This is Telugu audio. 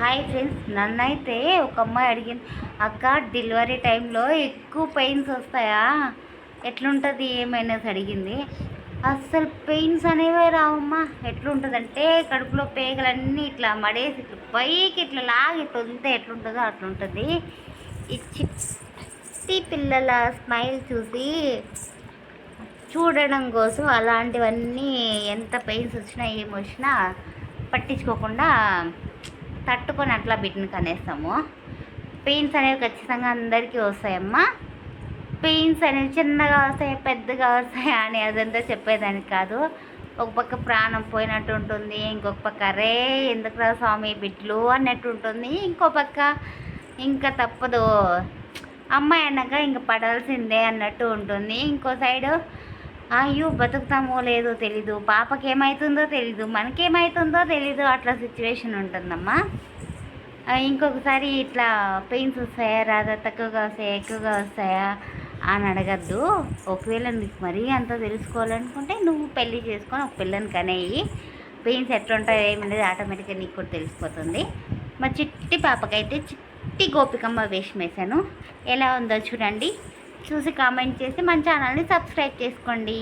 హాయ్ ఫ్రెండ్స్ నన్నైతే ఒక అమ్మాయి అడిగింది అక్క డెలివరీ టైంలో ఎక్కువ పెయిన్స్ వస్తాయా? ఎట్లుంటుంది? ఏమైనా అడిగింది. అస్సలు పెయిన్స్ అనేవే రావమ్మా ఎట్లుంటుందంటే కడుపులో పేగలన్నీ ఇట్లా మడేసి ఇట్లా పైకి ఇట్లా లాగి ఇట్లా వదిలితే ఎట్లుంటుందో అట్లుంటుంది. ఈ చిట్టి పిల్లల స్మైల్ చూసి చూడడం కోసం అలాంటివన్నీ ఎంత పెయిన్స్ వచ్చినా ఏమొచ్చినా వచ్చినా పట్టించుకోకుండా తట్టుకొని అట్లా బిడ్డను కనేస్తాము. పెయిన్స్ అనేవి ఖచ్చితంగా అందరికీ వస్తాయమ్మా. పెయిన్స్ అనేవి చిన్నగా వస్తాయి పెద్దగా వస్తాయి అని అదంతా చెప్పేదానికి కాదు. ఒక పక్క ప్రాణం పోయినట్టు ఉంటుంది ఇంకొక పక్క రే ఎందుకురా స్వామి బిడ్డలు అన్నట్టు ఉంటుంది. ఇంకో పక్క ఇంకా తప్పదు. అమ్మాయి అన్నాక ఇంక పడాల్సిందే అన్నట్టు ఉంటుంది. ఇంకో సైడు అయ్యో బతుకుతామో లేదో తెలీదు. పాపకి ఏమవుతుందో తెలీదు. మనకేమవుతుందో తెలీదు. అట్లా సిచ్యువేషన్ ఉంటుందమ్మా. ఇంకొకసారి ఇట్లా పెయిన్స్ వస్తాయా? రాదా? తక్కువగా వస్తాయా? ఎక్కువగా వస్తాయా? అని అడగద్దు. ఒకవేళ నీకు మరీ అంత తెలుసుకోవాలనుకుంటే నువ్వు పెళ్ళి చేసుకొని ఒక పిల్లని కనేయి. పెయిన్స్ ఎట్లుంటాయో ఏమనేది ఆటోమేటిక్గా నీకు కూడా తెలిసిపోతుంది. మా చిట్టి పాపకైతే చిట్టి గోపికమ్మ వేషం వేశాను. ఎలా ఉందో చూడండి. చూసి కామెంట్ చేసి మన ఛానల్ని సబ్స్క్రైబ్ చేసుకోండి.